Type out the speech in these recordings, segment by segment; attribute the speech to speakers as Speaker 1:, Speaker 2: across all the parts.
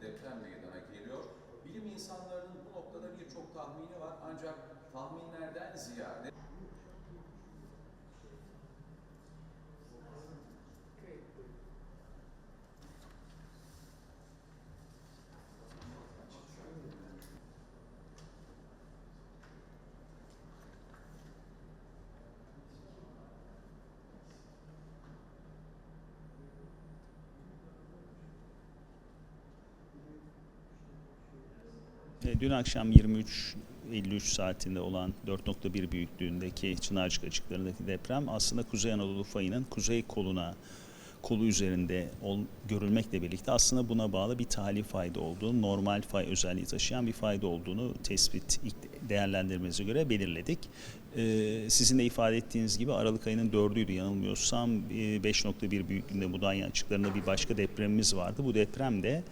Speaker 1: deprem meydana geliyor. Bilim insanlarının bu noktada birçok tahmini var ancak tahminlerden ziyade
Speaker 2: Dün akşam 23.53 saatinde olan 4.1 büyüklüğündeki Çınarcık açıklarındaki deprem aslında Kuzey Anadolu fayının kuzey koluna kolu üzerinde ol, görülmekle birlikte aslında buna bağlı bir tali fayda olduğunu, normal fay özelliği taşıyan bir fayda olduğunu tespit ilk değerlendirmemize göre belirledik. Ee, sizin de ifade ettiğiniz gibi Aralık ayının 4'üydü yanılmıyorsam e, 5.1 büyüklüğünde Mudanya açıklarında bir başka depremimiz vardı. Bu deprem de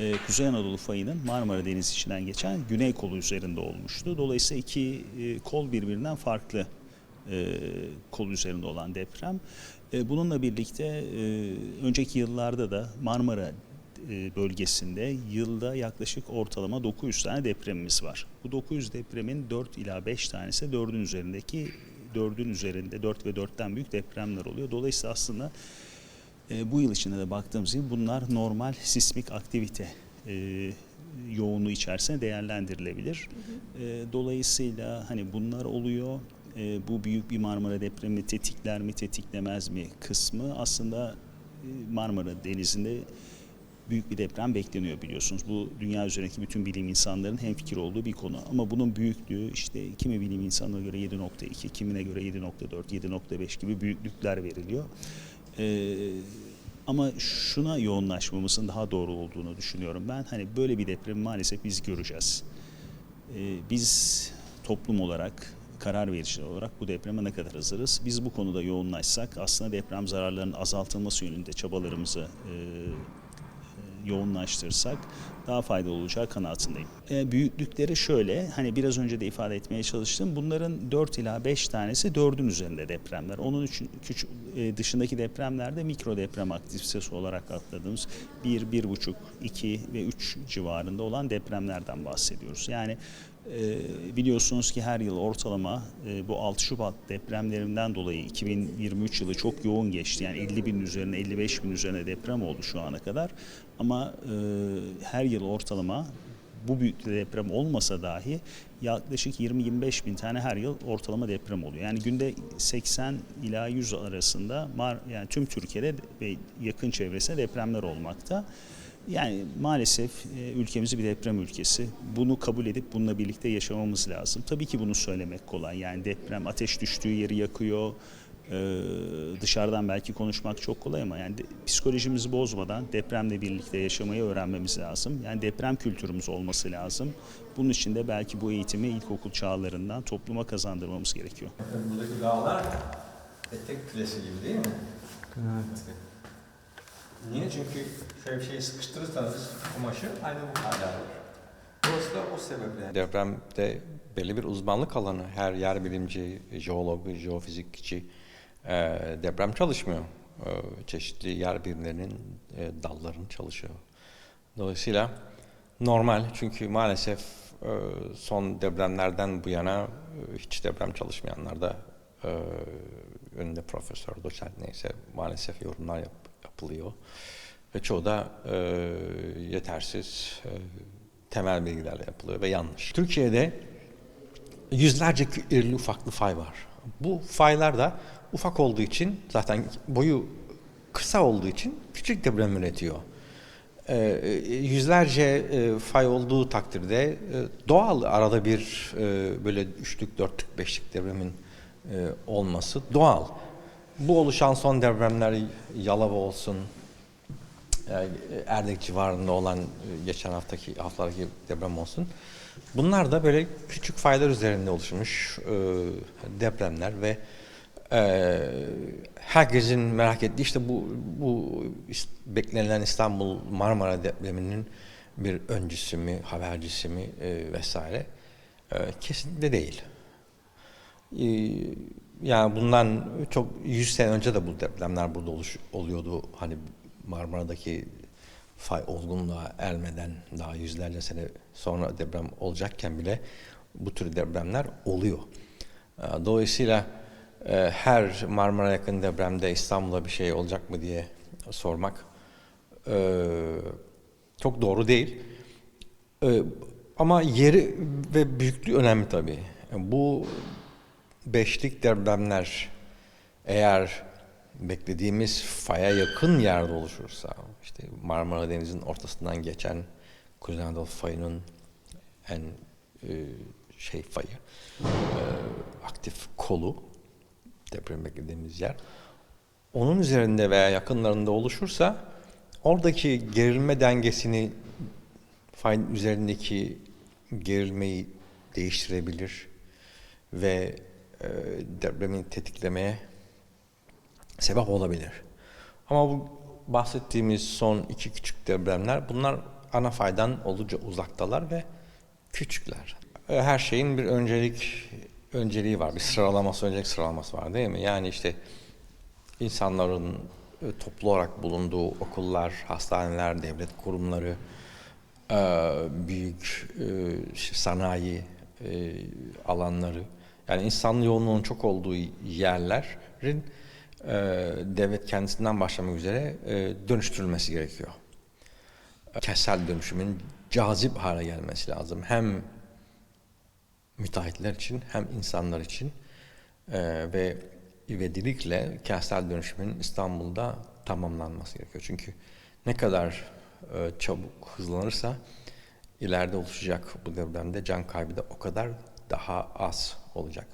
Speaker 2: e, Kuzey Anadolu fayının Marmara Denizi içinden geçen güney kolu üzerinde olmuştu. Dolayısıyla iki e, kol birbirinden farklı kol üzerinde olan deprem. E, bununla birlikte e, önceki yıllarda da Marmara e, bölgesinde yılda yaklaşık ortalama 900 tane depremimiz var. Bu 900 depremin 4 ila 5 tanesi 4'ün üzerindeki 4'ün üzerinde 4 ve 4'ten büyük depremler oluyor. Dolayısıyla aslında e, bu yıl içinde de baktığımız gibi bunlar normal sismik aktivite e, yoğunluğu içerisinde değerlendirilebilir. E, dolayısıyla hani bunlar oluyor. E, bu büyük bir Marmara depremi tetikler mi tetiklemez mi kısmı aslında e, Marmara Denizi'nde büyük bir deprem bekleniyor biliyorsunuz. Bu dünya üzerindeki bütün bilim insanlarının hemfikir olduğu bir konu. Ama bunun büyüklüğü işte kimi bilim insanına göre 7.2, kimine göre 7.4, 7.5 gibi büyüklükler veriliyor. Ee, ama şuna yoğunlaşmamızın daha doğru olduğunu düşünüyorum ben. Hani böyle bir depremi maalesef biz göreceğiz. Ee, biz toplum olarak karar vericiler olarak bu depreme ne kadar hazırız? Biz bu konuda yoğunlaşsak aslında deprem zararlarının azaltılması yönünde çabalarımızı e, yoğunlaştırsak daha faydalı olacağı kanaatindeyim. E, büyüklükleri şöyle, hani biraz önce de ifade etmeye çalıştım. Bunların 4 ila 5 tanesi 4'ün üzerinde depremler. Onun için küçük e, dışındaki depremlerde mikro deprem aktivitesi olarak atladığımız 1, 1,5, 2 ve 3 civarında olan depremlerden bahsediyoruz. Yani e, biliyorsunuz ki her yıl ortalama e, bu 6 Şubat depremlerinden dolayı 2023 yılı çok yoğun geçti. Yani 50 bin üzerine 55 bin üzerine deprem oldu şu ana kadar. Ama e, her yıl ortalama bu büyüklükte deprem olmasa dahi yaklaşık 20-25 bin tane her yıl ortalama deprem oluyor. Yani günde 80 ila 100 arasında yani tüm Türkiye'de ve yakın çevresinde depremler olmakta. Yani maalesef e, ülkemiz bir deprem ülkesi. Bunu kabul edip bununla birlikte yaşamamız lazım. Tabii ki bunu söylemek kolay. Yani deprem ateş düştüğü yeri yakıyor. Ee, dışarıdan belki konuşmak çok kolay ama yani de, psikolojimizi bozmadan depremle birlikte yaşamayı öğrenmemiz lazım. Yani deprem kültürümüz olması lazım. Bunun için de belki bu eğitimi ilkokul çağlarından topluma kazandırmamız gerekiyor.
Speaker 3: Bakın buradaki dağlar etek küresi gibi değil mi?
Speaker 4: Evet.
Speaker 3: Niye? Çünkü şöyle bir şeyi sıkıştırırsanız kumaşı aynı bu hale alır. Burası da o sebeple.
Speaker 5: Depremde belli bir uzmanlık alanı. Her yer bilimci, jeolog, jeofizikçi deprem çalışmıyor. E, çeşitli yer bilimlerinin e, dallarını çalışıyor. Dolayısıyla normal çünkü maalesef e, son depremlerden bu yana e, hiç deprem çalışmayanlar da önünde profesör, doçent neyse maalesef yorumlar yap, yapılıyor. Ve çoğu da e, yetersiz, e, temel bilgilerle yapılıyor ve yanlış. Türkiye'de yüzlerce irili ufaklı fay var. Bu faylar da ufak olduğu için zaten boyu kısa olduğu için küçük deprem üretiyor. Ee, yüzlerce e, fay olduğu takdirde e, doğal arada bir e, böyle üçlük, dörtlük, beşlik depremin e, olması doğal. Bu oluşan son depremler Yalova olsun, e, Erdek civarında olan e, geçen haftaki haftalardaki deprem olsun. Bunlar da böyle küçük faylar üzerinde oluşmuş e, depremler ve e, herkesin merak ettiği işte bu bu beklenilen İstanbul Marmara depreminin bir öncüsü mü, habercisi mi e, vesaire e, kesinlikle değil. E, yani bundan çok 100 sene önce de bu depremler burada oluş, oluyordu. Hani Marmara'daki fay olgunluğa ermeden daha yüzlerce sene sonra deprem olacakken bile bu tür depremler oluyor. Ee, Dolayısıyla e, her Marmara yakın depremde İstanbul'a bir şey olacak mı diye sormak e, çok doğru değil. E, Ama yeri ve büyüklüğü önemli tabii. Bu beşlik depremler eğer beklediğimiz faya yakın yerde oluşursa, işte Marmara Denizi'nin ortasından geçen Kuzey Anadolu fayının en e, şey fayı, e, aktif kolu, deprem beklediğimiz yer, onun üzerinde veya yakınlarında oluşursa oradaki gerilme dengesini fayın üzerindeki gerilmeyi değiştirebilir ve e, depremin tetiklemeye sebep olabilir. Ama bu bahsettiğimiz son iki küçük depremler bunlar ana faydan oldukça uzaktalar ve küçükler. Her şeyin bir öncelik önceliği var. Bir sıralaması, öncelik sıralaması var değil mi? Yani işte insanların e, toplu olarak bulunduğu okullar, hastaneler, devlet kurumları, e, büyük e, sanayi alanları, yani insan yoğunluğunun çok olduğu yerlerin e, devlet kendisinden başlamak üzere e, dönüştürülmesi gerekiyor. Kentsel dönüşümün cazip hale gelmesi lazım. Hem müteahhitler için hem insanlar için Ee, ve ivedilikle kentsel dönüşümün İstanbul'da tamamlanması gerekiyor. Çünkü ne kadar e, çabuk hızlanırsa ileride oluşacak bu depremde can kaybı da o kadar daha az olacak.